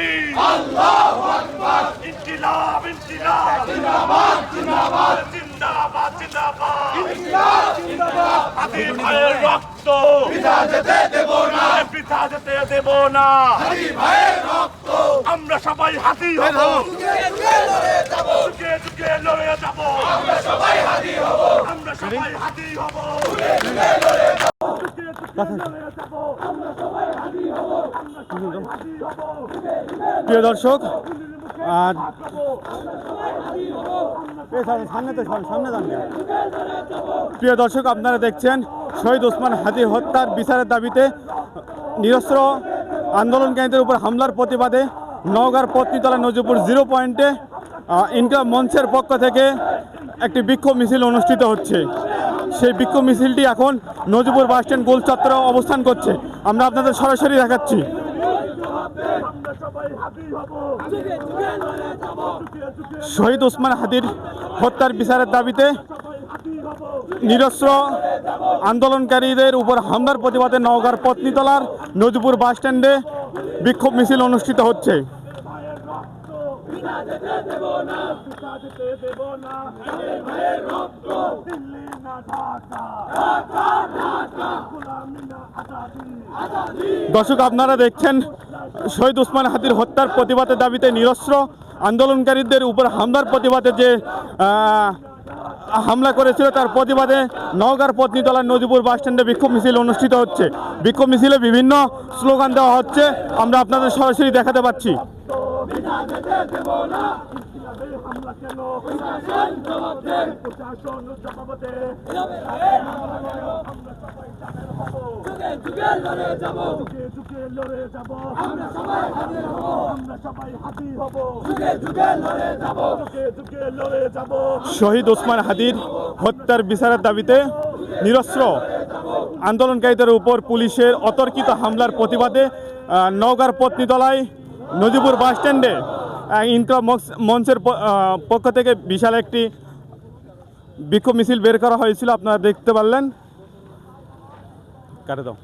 দাবি ইনকিলাব ইনকিলাব জিন্দাবাদ জিন্দাবাদ জিন্দাবাদ জিন্দাবাদ হাতি ভাইয়ের রক্ত পিতা যেতে দেব না পিতা যেতে দেব না হাতি ভাইয়ের রক্ত আমরা সবাই হাতি হব যুগে যুগে লড়ে যাব আমরা সবাই হাতি হব আমরা সবাই হাতি হব যুগে যুগে লড়ে যাব আমরা সবাই হাতি হব আমরা সবাই হাতি হব প্রিয় দর্শক, আর প্রিয় দর্শক, আপনারা দেখছেন শহীদ ওসমান হাজির হত্যার বিচারের দাবিতে নিরস্ত্র আন্দোলনকারীদের উপর হামলার প্রতিবাদে নওগাঁর পত্নীতলা নজিপুর জিরো পয়েন্টে ইনকাম মঞ্চের পক্ষ থেকে একটি বিক্ষোভ মিছিল অনুষ্ঠিত হচ্ছে। সেই বিক্ষোভ মিছিলটি এখন নজিপুর বাসস্ট্যান্ড গোল চত্বরে অবস্থান করছে। আমরা আপনাদের সরাসরি দেখাচ্ছি আমরা সবাই হাতি হব যুগে যুগে শহীদ ওসমান হাদির হত্যার বিচারের দাবিতে নিরস্ত্র আন্দোলনকারীদের উপর হামলার প্রতিবাদে নওগাঁর পত্নীতলার নদীপুর বাসস্ট্যান্ডে বিক্ষোভ মিছিল অনুষ্ঠিত হচ্ছে। দর্শক, আপনারা দেখছেন শহীদ উসমান হাদির হত্যার প্রতিবাদের দাবিতে নিরস্ত্র আন্দোলনকারীদের উপর হামলার প্রতিবাদে যে হামলা করেছিল, তার প্রতিবাদে নওগাঁর পত্নীতলার নদীপুর বাসস্ট্যান্ডে বিক্ষোভ মিছিল অনুষ্ঠিত হচ্ছে। বিক্ষোভ মিছিলে বিভিন্ন স্লোগান দেওয়া হচ্ছে। আমরা আপনাদের সরাসরি দেখাতে পাচ্ছি। লড়ে যাব। আমরা সবাই হাজির হব। আমরা সবাই হাজির হব। যুগে যুগে লড়ে যাব। যুগে যুগে লড়ে যাব। শহীদ ওসমান হাদির হত্যার বিচারের দাবিতে নিরস্ত্র আন্দোলনকারীদের উপর পুলিশের অতর্কিত হামলার প্রতিবাদে নওগাঁর পত্নীতলায় নদীপুর বাসস্ট্যান্ডে ইনকম মঞ্চের পক্ষ থেকে বিশাল একটি বিক্ষোভ মিছিল বের করা হয়েছিল। আপনারা দেখতে পারলেন। কাটে দাও।